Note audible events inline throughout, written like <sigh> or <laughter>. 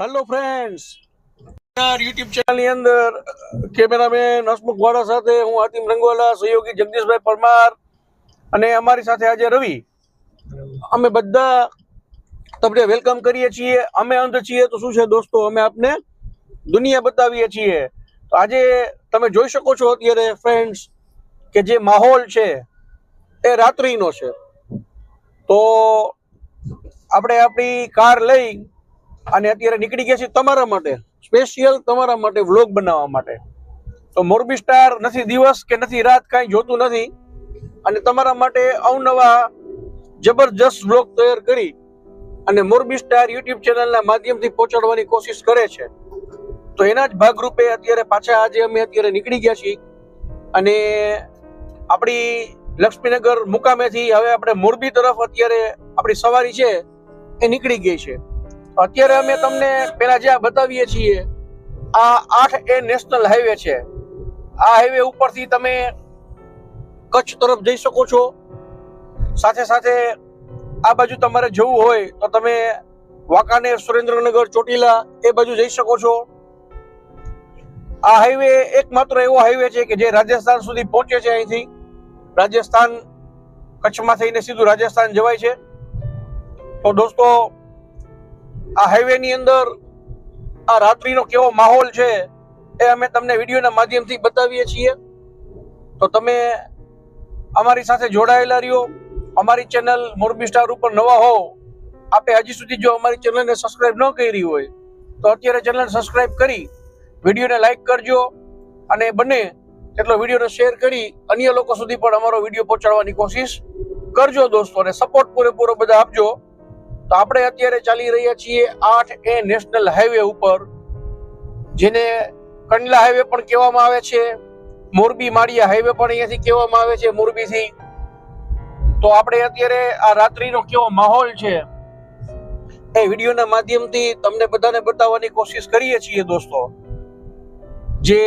Hello friends YouTube ચેનલની અંદર cameraman Hasmukh વાળા સાથે હું આતિમ રંગવાલા, સહયોગી જગદીશભાઈ પરમાર અને અમારી સાથે આજે રવિ. અમે બધા તમને વેલકમ કરીએ છીએ. અમે અંધ છીએ તો શું છે દોસ્તો? અમે આપને દુનિયા બતાવીએ છીએ. તો આજે તમે જોઈ શકો છો અત્યારે ફ્રેન્ડ્સ કે જે માહોલ છે, એ રાત્રિનો છે. તો આપણે આપણી કાર લઈ અને અત્યારે નીકળી ગયા છીએ તમારા માટે સ્પેશિયલ તમારા માટે વ્લોગ બનાવવા માટે. તો મોરબી સ્ટાર નથી દિવસ કે નથી રાત કાંઈ જોતું નથી. અને તમારા માટે અવનવા જબરજસ્ત વ્લોગ તૈયાર કરી અને મોરબી સ્ટાર યુટ્યુબ ચેનલના માધ્યમથી પહોંચાડવાની કોશિશ કરે છે. તો એના જ ભાગરૂપે અત્યારે પાછા આજે અમે અત્યારે નીકળી ગયા છીએ. અને આપણી લક્ષ્મીનગર મુકામેથી હવે આપણે મોરબી તરફ અત્યારે આપણી સવારી છે એ નીકળી ગઈ છે. અત્યારે અમે તમને પેલા જ્યાં બતાવીએ છીએ, આ આઠ એ નેશનલ હાઈવે છે. આ હાઈવે ઉપરથી તમે કચ્છ તરફ જઈ શકો છો. સાથે સાથે આ બાજુ તમારે જવું હોય તો તમે વાંકાનેર, સુરેન્દ્રનગર, ચોટીલા એ બાજુ જઈ શકો છો. આ હાઈવે એકમાત્ર એવો હાઈવે છે કે જે રાજસ્થાન સુધી પહોંચે છે અહીંથી. રાજસ્થાન કચ્છમાં થઈને સીધું રાજસ્થાન જવાય છે. તો દોસ્તો આ હાઈવે ની અંદર આ રાત્રિનો કેવો માહોલ છે એ અમે તમને વિડીયોના માધ્યમથી બતાવીએ છીએ. તો તમે અમારી સાથે જોડાયેલા રહ્યો. અમારી ચેનલ મોરબી સ્ટાર ઉપર નવા હો આપે હજી સુધી જો અમારી ચેનલને સબસ્ક્રાઇબ ન કરી હોય, તો અત્યારે ચેનલ સબસ્ક્રાઇબ કરી, વિડીયોને લાઈક કરજો અને બને એટલો વિડીયોને શેર કરી, અન્ય લોકો સુધી પણ અમારો વીડિયો પહોંચાડવાની કોશિશ કરજો દોસ્તો, અને સપોર્ટ પૂરેપૂરો બધા આપજો. તો આપણે અત્યારે ચાલી રહ્યા છીએ આઠ એ નેશનલ હાઈવે ઉપર, જેને કંડલા હાઈવે પણ કહેવામાં આવે છે, મોરબી માળિયા હાઈવે પણ અહીંયાથી કહેવામાં આવે છે મોરબીથી. તો આપણે અત્યારે આ રાત્રિનો કેવો માહોલ છે એ વિડીયોના માધ્યમથી તમને બધાને બતાવવાની કોશિશ કરીએ છીએ દોસ્તો, જે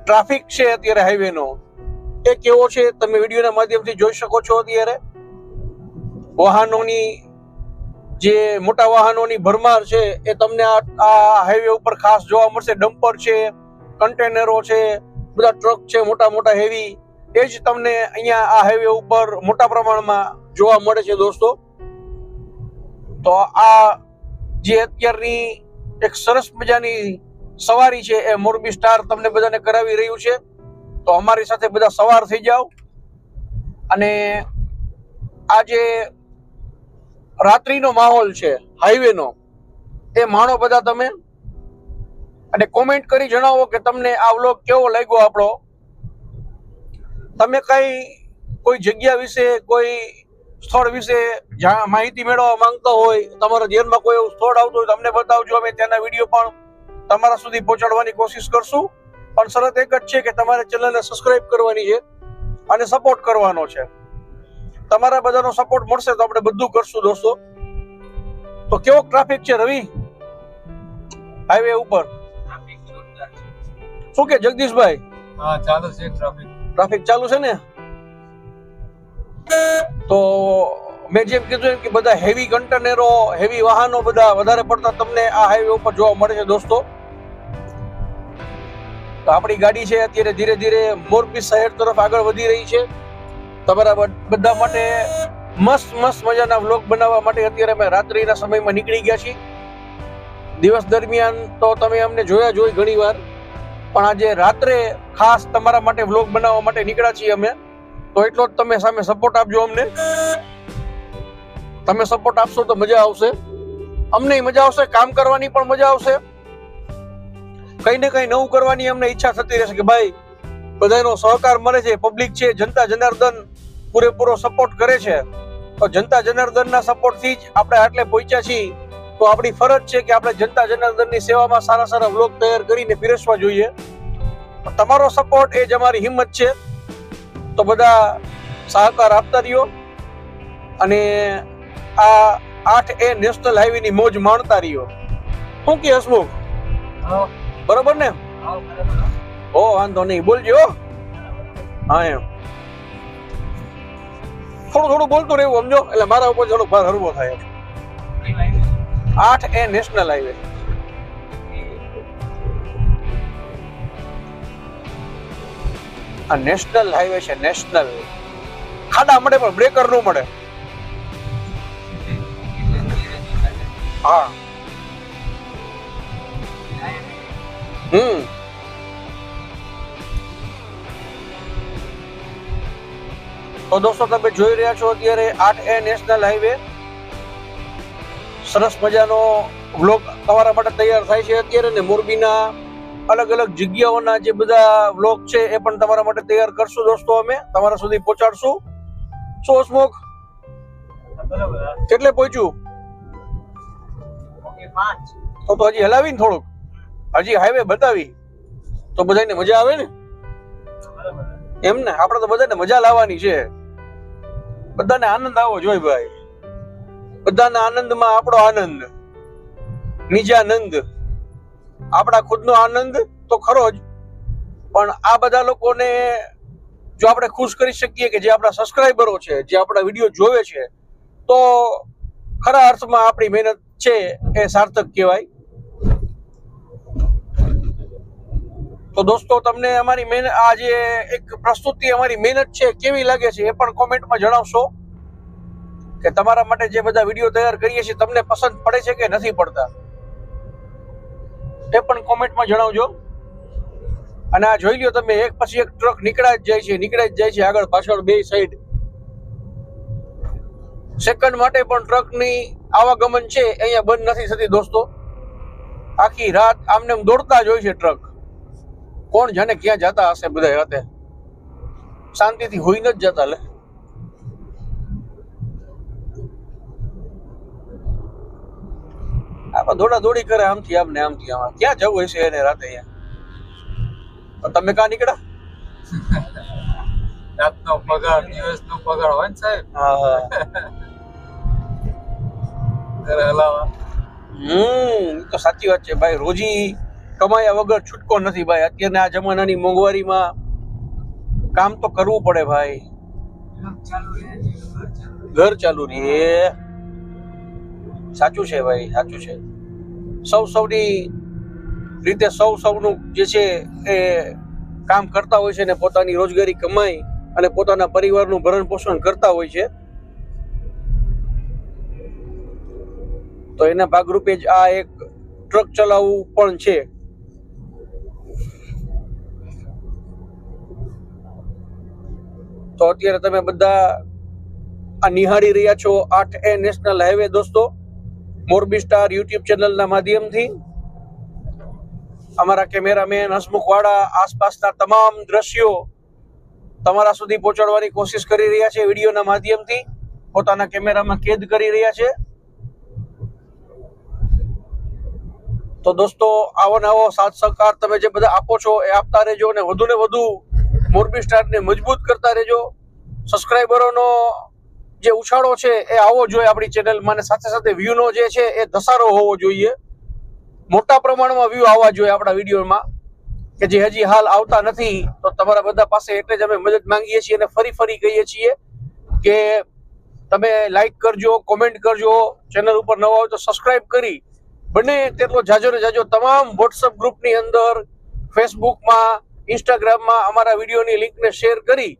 ટ્રાફિક છે અત્યારે હાઈવેનો, એ કેવો છે તમે વિડીયોના માધ્યમથી જોઈ શકો છો અત્યારે? વાહનોની જે મોટા વાહનોની ભરમાર છે, એ તમને આ હાઈવે ઉપર ખાસ જોવા મળશે. ડમ્પર છે કન્ટેનરો છે, બધા ટ્રક છે, મોટા મોટા હેવી એ જ તમને અહીંયા આ હાઈવે ઉપર મોટા પ્રમાણમાં જોવા મળે છે દોસ્તો. તો આ જે અત્યારની એક સરસ મજાની સવારી છે, એ મોરબી સ્ટાર તમને બધાને કરાવી રહ્યું છે. તો અમારી સાથે બધા સવાર થઈ જાઓ. અને આ જે રાત્રિનો માહોલ છે હાઈવેનો એ માણો બધા તમે? અને કોમેન્ટ કરી જણાવો કે તમને આ વ્લોગ કેવો લાગ્યો આપણો? તમે કઈ કોઈ જગ્યા વિશે, કોઈ સ્થળ વિશે માહિતી મેળવવા માંગતા હોય, તમારા ધ્યાનમાં કોઈ એવું સ્થળ આવતું હોય તમને બતાવજો, અમે ત્યાંના વીડિયો પણ તમારા સુધી પહોંચાડવાની કોશિશ કરશું. પણ શરત એક જ છે કે તમારે ચેનલને સબસ્ક્રાઇબ કરવાની છે અને સપોર્ટ કરવાનો છે. તમારા બધાનો સપોર્ટ મળશે તો આપણે બધું કરશું દોસ્તો. તો કેવો ટ્રાફિક છે રવિ? હાઈવે ઉપર. શું કે જગદીશભાઈ? હા ચાલુ છે ટ્રાફિક ટ્રાફિક ચાલુ છે ને? તો મેં જેમ કીધું એમ કે બધા હેવી કન્ટેનરો હેવી વાહનો બધા વધારે પડતા તમને આ હાઈવે ઉપર જોવા મળે છે દોસ્તો. તો આપણી ગાડી છે અત્યારે ધીરે ધીરે મોરબી શહેર તરફ આગળ વધી રહી છે. તમારા બધા માટે મસ્ત મસ્ત મજાના વ્લોગ બનાવવા માટે અત્યારે અમે રાત્રિના સમયમાં નીકળી ગયા છીએ. દિવસ દરમિયાન તો તમે અમને જોયા જોઈ ઘણી વાર પણ આજે રાત્રે ખાસ તમારા માટે વ્લોગ બનાવવા માટે નીકળ્યા છીએ અમે. તો એટલો જ તમે સામે સપોર્ટ આપજો અમને. તમે સપોર્ટ આપશો તો મજા આવશે. અમને મજા આવશે, કામ કરવાની પણ મજા આવશે. કઈ ને કઈ નવું કરવાની અમને ઈચ્છા થતી રહેશે કે ભાઈ, બધાનો સહકાર મળે છે પબ્લિક છે, જનતા, જનાર્દન પૂરેપૂરો સપોર્ટ કરે છે તો જનતા જનાર્દનના સપોર્ટથી જ આપણે આટલે પહોંચ્યા છીએ. તો આપણી ફરજ છે કે આપણે જનતા જનાર્દનની સેવામાં સારા સારા વ્લોગ તૈયાર કરીને પીરસવા જોઈએ. તમારો સપોર્ટ એ જ અમારી હિંમત છે. તો બધા સહકાર આપતા રહ્યો. અને આ આઠ એ નેશનલ હાઈવે ની મોજ માણતા રહ્યો. શું કે હસમુખ? બરોબર ને? ઓ વાંધો નહીં. બોલજો. હા એમ. થોડું થોડું બોલતું રહેવું, સમજો? એટલે મારા ઉપર થોડો ભાર હરવો થાય આઠ એ નેશનલ હાઈવે આ નેશનલ હાઈવે છે નેશનલ ખાડા મળે પણ બ્રેકરનું મળે. હા. હમ. તો દોસ્તો તમે જોઈ રહ્યા છો અત્યારે આઠ એ નેશનલ હાઈવે. સરસ મજાનો વ્લોગ તમારા માટે તૈયાર થાય છે. અત્યારે ને મોરબીના અલગ અલગ જગ્યાઓના જે બધા વ્લોગ છે એ પણ તમારા માટે તૈયાર કરશું દોસ્તો અમે. તમારા સુધી પહોંચાડશું. શું હસમુખ? કેટલે પહોંચ્યું? તો તો હજી હલાવીને થોડુંક. હજી હાઈવે બતાવી. તો બધાને મજા આવે ને? એમ ને આપણે તો બધાને મજા લાવવાની છે. બધાને આનંદ આવો જોઈએ ભાઈ. બધાના આનંદમાં આપણો આનંદ. નિજાનંદ આપણા ખુદનો આનંદ તો ખરો જ. પણ આ બધા લોકોને જો આપણે ખુશ કરી શકીએ કે જે આપણા સબસ્ક્રાઈબરો છે, જે આપણા વીડિયો જોવે છે, તો ખરા અર્થમાં આપણી મહેનત છે એ સાર્થક કહેવાય. તો દોસ્તો, તમને અમારી મહેનત આ જે એક પ્રસ્તુતિ, અમારી મહેનત છે, કેવી લાગે છે એ પણ કોમેન્ટમાં જણાવશો. કે તમારા માટે જે બધા વીડિયો તૈયાર કરીએ છીએ, તમને પસંદ પડે છે કે નથી પડતા? એ પણ કોમેન્ટમાં જણાવજો. અને આ જોઈ લ્યો તમે, એક પછી એક ટ્રક નીકળ્યા જ જાય છે નીકળ્યા જ જાય છે આગળ પાછળ બે સાઈડ સેકન્ડ માટે પણ ટ્રકની આવાગમન છે, અહીંયા બંધ નથી થતી દોસ્તો. આખી રાત આમને આમ દોડતા જ હોય છે ટ્રક. કોણ જાણે ક્યાં જતા હશે બધા રાતે? શાંતિથી હોઈ ન જતા લે. દોડા દોડી કરે આમથી આમ ને આમથી આમ. ક્યાં જવું હશે એને રાતે અહીંયા? તમે ક્યાં નીકળ્યા? <laughs> રાતનો પગાર દિવસનો પગાર હોય ને સાહેબ? હા હા. ઘરે હલાવા. હમ તો સાચી વાત છે. ભાઈ રોજી કમાયા વગર છૂટકો નથી ભાઈ. અત્યારના આ જમાનાની મોંઘવારીમાં કામ તો કરવું પડે ભાઈ. ઘર ચાલુ રહે. સાચું છે ભાઈ સાચું છે. સૌ સૌની રીતે સૌ સૌનું જે છે એ કામ કરતા હોય છે ને પોતાની રોજગારી કમાઈ અને પોતાના પરિવારનું ભરણ પોષણ કરતા હોય છે. તો એના ભાગરૂપે જ આ એક ટ્રક ચલાવવું પણ છે. તો અત્યારે તમે બધા આ નિહાળી રહ્યા છો આઠ એ નેશનલ હાઈવે દોસ્તો. મોરબી સ્ટાર યુટ્યુબ ચેનલના માધ્યમથી. અમારા કેમેરામેન હસમુખવાળા આસપાસના તમામ દ્રશ્યો તમારા સુધી પહોંચાડવાની કોશિશ કરી રહ્યા છે વિડીયોના માધ્યમથી. પોતાના કેમેરામાં કેદ કરી રહ્યા છે. તો દોસ્તો, આવો નવો સાથ સહકાર તમે જે બધા આપો છો એ આપતા રહેજો અને વધુ ને વધુ મોરબી સ્ટારને મજબૂત કરતા રહેજો. સબસ્ક્રાઈબરોનો જે ઉછાળો છે એ આવવો જોઈએ આપણી ચેનલમાં સાથે સાથે વ્યૂનો જે છે એ ધસારો હોવો જોઈએ. મોટા પ્રમાણમાં વ્યૂ આવવા જોઈએ આપણા વિડીયોમાં કે જે હજી હાલ આવતા નથી. તો તમારા બધા પાસે એટલે જ અમે મદદ માંગીએ છીએ અને ફરી ફરી કહીએ છીએ કે તમે લાઈક કરજો કોમેન્ટ કરજો. ચેનલ ઉપર નવા હોય તો સબસ્ક્રાઇબ કરી. બને તેટલો જાજો ને જાજો તમામ વોટ્સઅપ ગ્રુપની અંદર ફેસબુકમાં ઇન્સ્ટાગ્રામમાં અમારા વિડીયોની લિંકને શેર કરી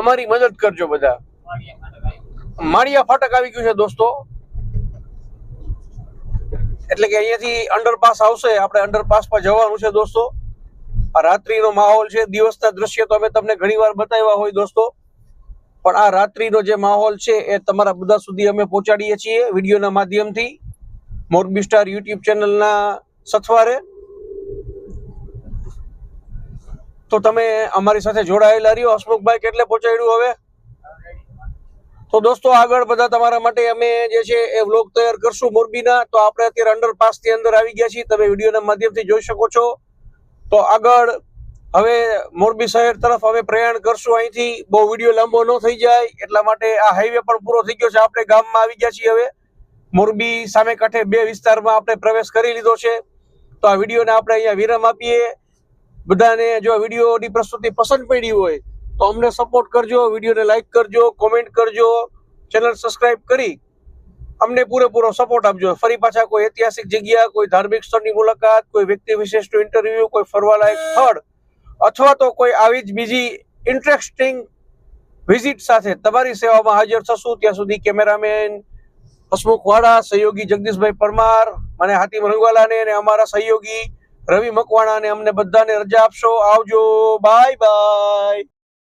અમારી મદદ કરજો બધા. માળિયા ફાટક આવી ગયું છે દોસ્તો. એટલે કે અહીંયાથી અંડરપાસ આવશે. આપણે અંડરપાસ પર જવાનું છે દોસ્તો. આ રાત્રિનો માહોલ છે. દિવસના દ્રશ્ય તો અમે તમને ઘણીવાર બતાવ્યા હોય દોસ્તો. પણ આ રાત્રિનો જે માહોલ છે એ તમારા બધા સુધી અમે પહોંચાડીએ છીએ વિડીયોના માધ્યમથી. મોરબી સ્ટાર યુટ્યુબ ચેનલના સથવારે. તો તમે અમારી સાથે જોડાયેલા રહ્યો, હસમુખભાઈ કેટલે પહોંચાડ્યું હવે? તો દોસ્તો, આગળ બધા તમારા માટે અમે જે છે એ વ્લોગ તૈયાર કરશું મોરબીના. તો આપણે અત્યારે અંડરપાસની અંદર આવી ગયા છીએ. તમે વિડીયોના માધ્યમથી જોઈ શકો છો. તો આગળ હવે મોરબી શહેર તરફ હવે પ્રયાણ કરશું અહીંથી. બહુ વીડિયો લાંબો ન થઈ જાય, એટલા માટે આ હાઈવે પણ પૂરો થઈ ગયો છે. આપણે ગામમાં આવી ગયા છીએ હવે. મોરબી સામે કાંઠે બે વિસ્તારમાં આપણે પ્રવેશ કરી લીધો છે. તો આ વિડીયોને આપણે અહીંયા વિરામ આપીએ. બધાને જો વિડીયોની પ્રસ્તુતિ પસંદ પડી હોય તો અમને સપોર્ટ કરજો, વિડીયોને લાઈક કરજો કોમેન્ટ કરજો ચેનલ સબસ્ક્રાઇબ કરી અમને પૂરેપૂરો સપોર્ટ આપજો. ફરી પાછા કોઈ ઐતિહાસિક જગ્યા, કોઈ ધાર્મિક સ્થળની મુલાકાત, કોઈ વ્યક્તિ વિશેષનું ઇન્ટરવ્યુ કોઈ ફરવાલાયક સ્થળ અથવા તો કોઈ આવી જ બીજી ઇન્ટરેસ્ટિંગ વિઝિટ સાથે તમારી સેવામાં હાજર થશું. ત્યાં સુધી કેમેરામેન હસમુખ વાડા સહયોગી જગદીશભાઈ પરમાર અને હાતિમ રંગવાલાને અને અમારા સહયોગી રવિ મકવાણાને અમને બધાને રજા આપશો. આવજો. Bye bye.